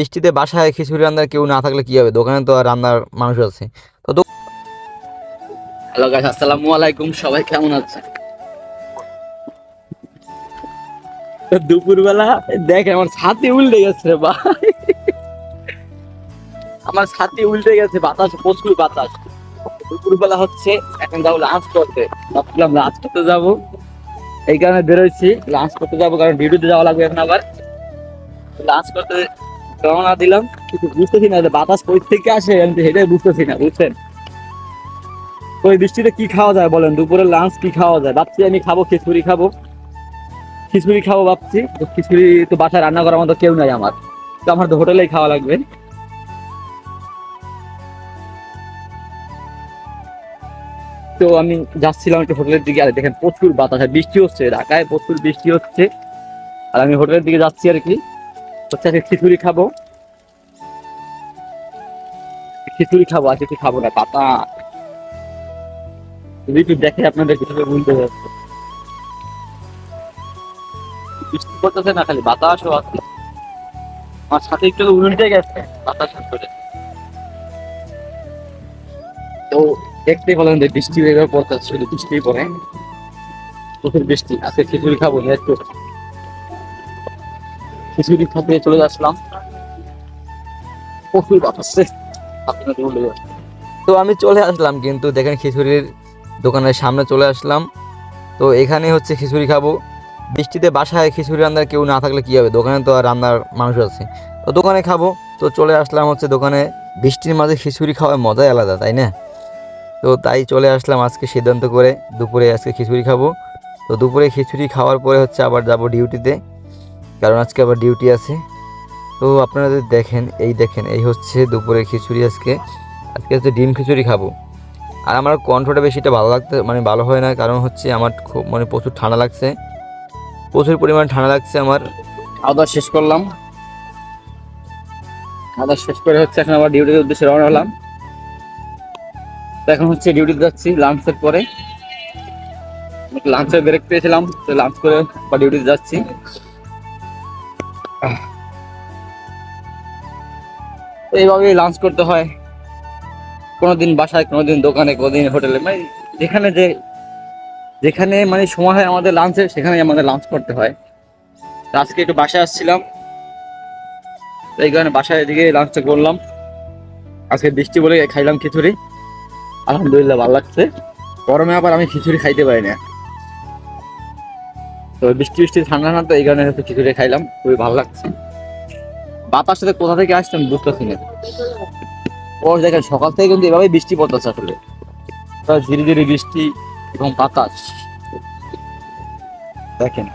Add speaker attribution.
Speaker 1: বৃষ্টিতে বাসায় খিচুড়ি রান্নার কেউ না থাকলে কি হবে? দোকানে তো আর রান্নার মানুষ আছে। তো
Speaker 2: হ্যালো গাইস আসসালামু আলাইকুম সবাই কেমন আছেন? দুপুরবেলা দেখ আমার ছাতি উল্টে গেছে রে ভাই। আমার ছাতি উল্টে গেছে বাতাস প্রচুর বাতাস। দুপুরবেলা হচ্ছে এখন যাব লাঞ্চ করতে। ভাবছিলাম লাঞ্চ করতে যাব। এই কারণে বেরোইছি লাঞ্চ করতে যাব কারণ ডিউটিতে যাওয়া লাগবে এখন আবার। লাঞ্চ করতে রওনা দিলাম। কিন্তু বুঝতেছি না বাতাস কই থেকে আসে, আমি সেটাই বুঝতেছি না, বুঝছেন? ওই বৃষ্টিতে কি খাওয়া যায় বলেন? দুপুরে লাঞ্চ কি খাওয়া যায়? ভাবছি আমি খাব, খিচুড়ি খাব। খিচুড়ি খাব ভাবছি। তো খিচুড়ি তো বাসায় রান্না করার মতো কেউ নাই আমার। তো আমার তো হোটেলেই খাওয়া লাগবে। তো আমি যাচ্ছিলাম একটু হোটেলের দিকে, আর দেখেন প্রচুর বাতাস বৃষ্টি হচ্ছে, ঢাকায় প্রচুর বৃষ্টি হচ্ছে। আর আমি হোটেলের দিকে যাচ্ছি আর কি। হচ্ছে খিচুড়ি খাব। খিচুড়ি খাব আর কিছু খাব না, পাতা। দেখে আপনাদের কীভাবে বুঝতে বৃষ্টি না, খালি আছে। আমার সাথে একটু উল্টে গেছে, বাতাস করে তো দেখতে বলেন যে বৃষ্টি পড়তেছে, শুধু বৃষ্টি পড়ে। প্রচুর বৃষ্টি, আজকে খিচুড়ি খাব, একটু খিচুড়ি খাতে চলে আসলাম প্রচুর বাতাস
Speaker 1: তো আমি চলে আসলাম কিন্তু দেখেন খিচুড়ির দোকানের সামনে চলে আসলাম। তো এখানে হচ্ছে খিচুড়ি খাব। বৃষ্টিতে বাসায় খিচুড়ি রান্নার কেউ না থাকলে কি হবে? দোকানে তো আর রান্নার মানুষ আছে। তো দোকানে খাব। তো চলে আসলাম হচ্ছে দোকানে। বৃষ্টির মাঝে খিচুড়ি খাওয়ার মজাই আলাদা, তাই না? তো তাই চলে আসলাম আজকে সিদ্ধান্ত করে দুপুরে আজকে খিচুড়ি খাব। তো দুপুরে খিচুড়ি খাওয়ার পরে হচ্ছে আবার যাব ডিউটিতে কারণ আজকে আবার ডিউটি আছে। তো আপনারা যদি দেখেন, এই দেখেন, এই হচ্ছে দুপুরে খিচুড়ি আজকে। আজকে হচ্ছে ডিম খিচুড়ি খাব। আর আমার কণ্ঠটা বেশিটা ভালো লাগতে মানে ভালো হয় না, কারণ হচ্ছে আমার খুব মানে প্রচুর ঠান্ডা লাগছে। প্রচুর পরিমাণ ঠান্ডা লাগছে আমার।
Speaker 2: খাওয়া শেষ করলাম। খাওয়া শেষ করে হচ্ছে এখন আবার ডিউটির উদ্দেশ্যে রওনা হলাম। এখন হচ্ছে ডিউটিতে যাচ্ছি লাঞ্চের পরে। লাঞ্চের ব্রেক পেয়েছিলাম, তো লাঞ্চ করে বা ডিউটিতে যাচ্ছি। এইভাবেই লাঞ্চ করতে হয়। কোনোদিন বাসায়, কোনোদিন দোকানে, কোনোদিন হোটেলে। মানে যেখানে যে যেখানে মানে সময় হয় আমাদের লাঞ্চের সেখানে আমাদের লাঞ্চ করতে হয়। আজকে একটু বাসায় আসছিলাম। এই কারণে বাসায় এদিকে লাঞ্চটা করলাম। আজকে বৃষ্টি বলে খাইলাম খিচুড়ি। আলহামদুলিল্লাহ ভালো লাগছে। গরমে আবার আমি খিচুড়ি খাইতে পারি না। তো বৃষ্টি বৃষ্টি, ঠান্ডা না তো এই কারণে হয়তো খিচুড়ি খাইলাম, খুবই ভালো লাগছে। বাতাস সাথে কোথা থেকে আসছেন বুঝতে বুঝতেছি না। পর দেখেন, সকাল থেকে কিন্তু এভাবেই বৃষ্টি পড়তেছে আসলে। ধীরে ধীরে বৃষ্টি এবং বাতাস। দেখেন।